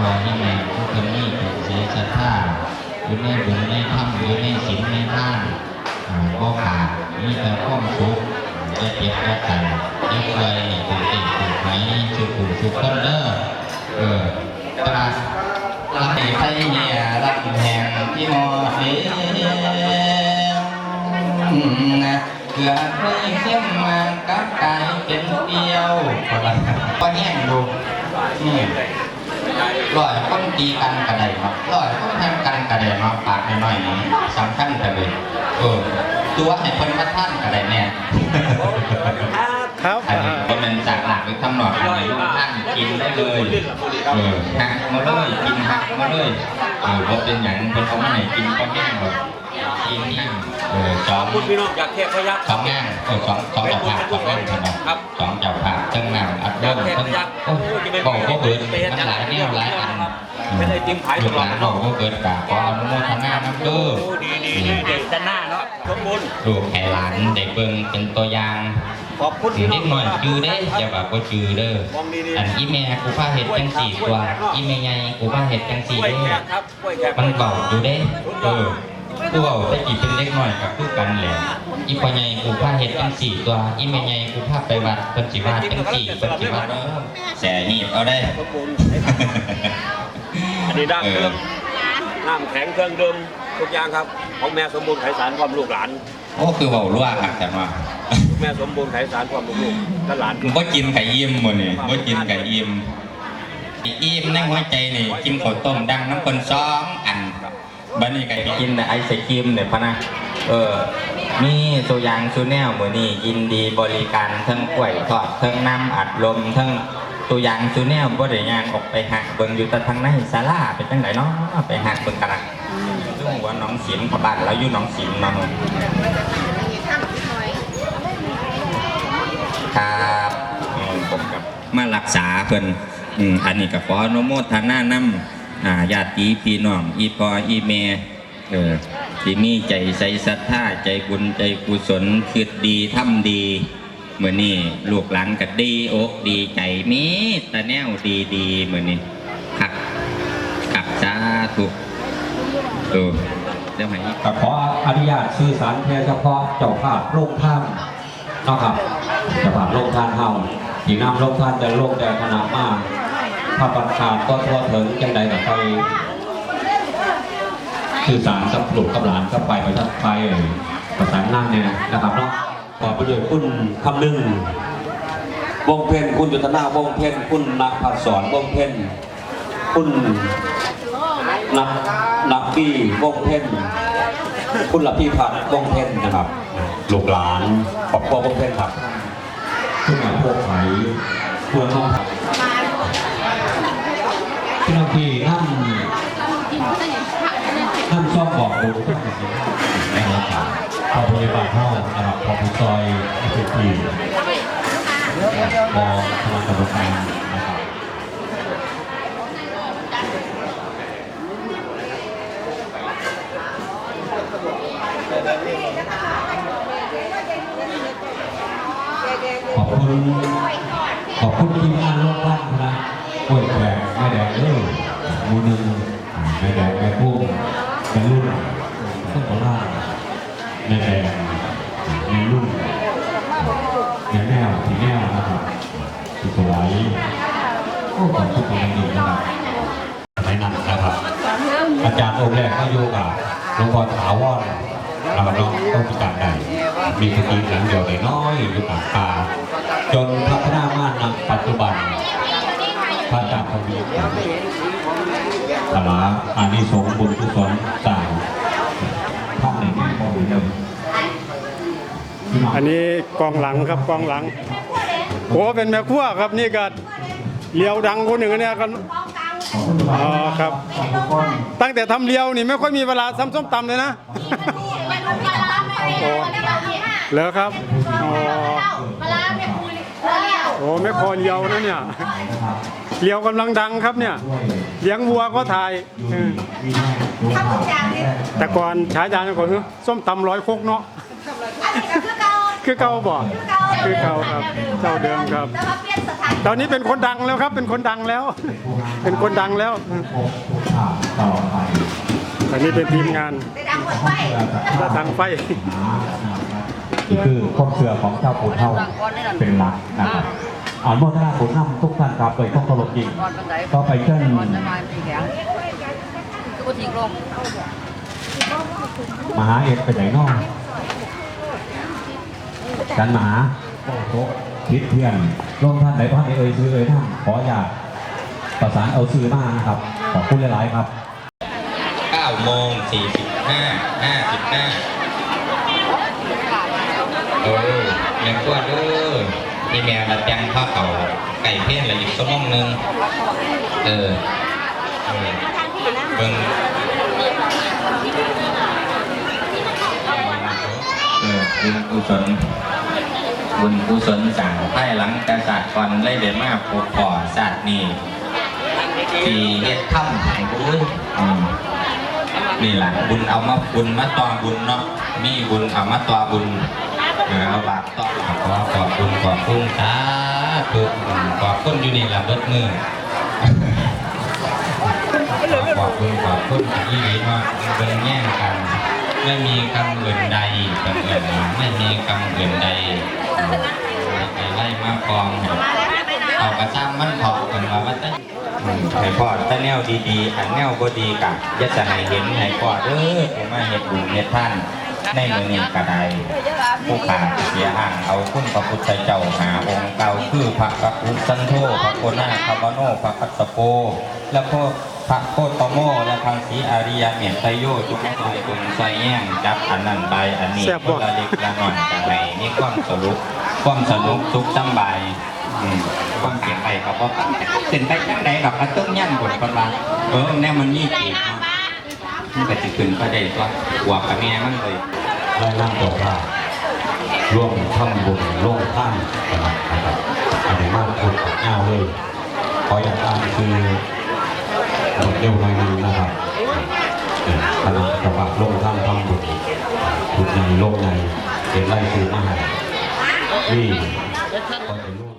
พอที่แม่ทุกคนนี่เป็นเสียศรัทธาอยู่ในบุญในธรรมอยู่ในศีลในท่านก็ขาดมีแต่ความสุขจะเจ็บจะกันจะป่วยเนี่ยเป็นติดถูกไหมสุขุมสุขคนเด้อเออตราลับไทยเนี่ยรับแห่งที่มอเสียนะเกลือเคยเข้มมากับกายเป็นเดียวพอละพอแห้งดูนี่ ร้อยคนตีกันกระไดมาร้อยคนทำกันกระไดมาปากหน่อยๆนี่สำคัญกันเลยเออตัวให้คนมาท่านกระไดเนี่ยครับอันนี้ก็มันจากหลักหรือทำหนอดอะไรทุกท่านกินได้เลยเออหักมาเลยกินหักมาเลยเออว่าเป็นอย่างเป็นเขาไม่ให้กินก็แห้งหรอกกินแห้งเออสองคุณพี่น้องจากเทพพยัคฆ์สองงานเออสองสองเจับผักสองงานใช่ไหมครับสองเจับผักตั้งนานอัดเบิ้ง ตั้งโอ้บอกก็เบิดมันหลายแนวหลายอันไม่ได้จิ้มขายลูตกลหอดลานนะบอกก็เบิดกาขออนุโมทนาน้ำเด้อโอ้ดีดีดีเด็กด้านหน้าเนาะสมบูรณ์ลูกให้หลานได้เบิ่งเป็นตัวอย่างขอบคุณสิพี่น้เด็องกน้อยจือเด้อย่าว่าบ่จือเด้อมองดีๆอันอีแม่กูพาเฮ็ดจังสี่ตัวอีแม่ใหญ่กูพาเฮ็ดจังกสี่ล้วยเด้แขอกครับกล้วยแขกมันเบาอยู่เด้เออกูเว้าแต่กี่เป็นเด็กน้อยก็คือกันแหละ อีพ่อใหญ่กูพาเฮ็ดจังสี่ตัว อีแม่ใหญ่กูพาไปวัดเพิ่นสิว่าจังสี่เพิ่นสิว่าเออแส่หีบเอาได้สมบูรณ์อันนี้ดั้งเดิมน้ำแข็งเครื่องดื่มทุกอย่างครับ ของแม่สมบูรณ์ไขสารความลูกหลานโอ้คือเว้ารั่วคักแต่ว่าแม่สมบูรณ์ไขสารความลูกลูกและหลานบ่กินไก่อิ่มมื้อนี้บ่กินไก่อิ่มอิ่มในหัวใจนี่กินข้าวต้มดังน้ำคนสองอันบันนี้ไก่กินแต่ไอศครีมเนี่ยพะนะเออ มีตัวอย่างซูแนลมือนี่ยินดีบริการทั้งกล้วยทอดทั้งน้ำอัดลมทั้งตัวอย่างซูแนลบ่ได้ยางออกไปหักเบิ่งอยู่แต่ทางในศาลาเป็นจังไดเนาะไปหักเบิ่งกันนะซึ่งว่าน้องศิลป์กับบ้านเราอยู่น้องศิลป์เนาะครับอืมผมกับมารักษาเพิ่นอืมอันนี้ก็ขออนโมทนานำญาติพี่น้องอีพออีแม่เออ ที่มีใจใส่ศรัทธาใจบุญใจกุศลคิดดีทำดีเหมือนี้ลูกหลานก็ดีอกดีใจมีแต่แนวดีดีๆเมื่อนนี้ขักขักสาธุเออเดี๋ยวให้อีกก็ขออนุญาตสื่อสารแค่เฉพาะเจ้าภาพโรงท่านนะครับเจ้าภาพโรงท่านเฮาที่นำโรงท่านแต่โลกแต่ขนาดมากพระประกาศก็ทั่วถึงจังใดกับไป สื่อสารกับลูกกับหลานกับไปไประชาไปประสานงานเนี่ยนะครับเนาะขอไประโยชน์คุณคำนึงวงเพนคุณยุทธนาวงเพนคุณนักพัฒสอนวงเพนคุณนักนักบี้วงเพนคุณละพี่พัดวงเพนนะครับลูกหลานครอบครัววงเพนครับคุณหมายพวกไผ่เพื่อนห้องครับที่น้องพี่นั่ งนั่งซ่อมบอกดูทุกสิ่งนะครับขอบริบาลห้องนะครับขอบคุณซอยไอพีพีมองพลังกรรมการนะครับขอบคุณขอบคุณทีมงานโลกบ้านนะกล้วยแขกแม่แดงเอ้ยมูนึง โอ้ขอบคุณเป็นดีนะครับสมัยนั้นนะครับ อาจารย์องค์แรกก็โยกับหลวงพ่อถาวรนะครับน้องต้องพิการใดมีสติหลังเดียวแต่น้อยอยู่ปากตาจนพัฒนามาณปัจจุบันพระอาจารย์ทวีสลาอานิสงส์บุญกุศลสร้างท่องในแง่พอดีเดิมอันนี้กองหลังครับกองหลังโอ้เป็นแม่ครัวครับนี่ก็ เลียวดังคนหนึ่งเนี่ยกันอ๋อครับ ตั้งแต่ทำเลียวนี่ไม่ค่อยมีเวลาซ้ำส้มตำเลยนะเหรอครับอ๋อโอ้แม่คอเลียวนะเนี่ยเลียวกำลังดังครับเนี่ยเลี้ยงวัวก็ถ่ายเออแต่ก่อนฉายาก่อนคือส้มตำร้อยโคกเนาะคือเก่าบ่ คือเก่าครับเจ้าเดิมครับ แต่ว่าเปลี่ยนสถานตอนนี้เป็นคนดังแล้วครับ เป็นคนดังแล้ว เป็นคนดังแล้วพบข่าวต่อไปอันนี้เป็นทีมงานได้ดังหมดไปถ้าดังไฟนี่คือความเชื่อของชาวปูเท่าเป็นหลักนะครับอ่านโมทนาผลนำทุกท่านครับโดยต้องเคารพยิ่งก่อนกันไหนก็ไปเชิญก่อนจะมาปีแข็งก็บ่ทิ้งลงมหาเอกไปไหนนอกกันมหา โอ้โหคิดเพื่อนลงท่านไหนท่านเอ่ยซื้อเอ่ยท่านขออย่าตประสานเอาซื้อมานะครับ ขอบคุณหลาย ๆ ครับ9โมง45 55เออแม่กวดเด้อนี่แม่ละแตงข้าวเขาไก่เพี้ยนละอีกชั่วโมงหนึงเออเออเบิ่งเออบุญกุศล บุญกุศลสั่งภายหลังกษัตริย์ก่อนเลยเดมาพบพ่อศาสตร์นี่ที่เฮ็ดถ้ำให้บุญนี่แหละบุญเอามาบุญมาต่อบุญเนาะมีบุญเอามาต่อบุญเออเอาบาปต่อขอขอบุญขอบคุณสาธุขอบคุณอยู่นี่แหละเบิดมือขอบคุณขอบคุณที่ดีมากเป็นแง่กัน ไม่มีคำอื่นใดเป็นเอื่นไม่มีคำอื่นใดไอ้ไล่มากองเอากระซ้ำมันเถากันมาว่าตั้งให้พ่อถ้าแนวดีๆอันแนวบ่ดีกะอย่าจะให้เห็นให้พ่อเด้อผู้มาเฮ็ดบุญเฮ็ดท่านในมือนี้ก็ไดผู้ขาเสียห่างเอาคุณพระพุทธเจ้าหาองค์เก่าคือพระกัปปุสันโธพระโกนาคามโนพระกัสสโป และพระ พระโคตโมและทางศรีอาริยเมตไตรโยจุกซอยตุงซอยแย่งจับอันนั้นไปอันนี้แซ่บคบ่นละเล็กละน้อยจะให้มีความสรุปความสนุกสุขสำบายอืมความเสียงไปเขาก็เป็นไปข้างใดกับกระตุ้งยั่นบนคนบางเออแน่มันนี่จีบเนาะมันก็จะขึ้นก็ได้ตัวหัวกับแม่มันเลยได้ร่างบอกว่าร่วมทำบุญร่วมท่านนะครับอันนี้มากคนกับเงาเลยขออย่างตามคือ บทเร็วหน่อยหนึงนะครับขณะกรรมการร่วมท่านทำบุญบุญในโลกในเป็นไร่คือมหานี่ก็จะร่วม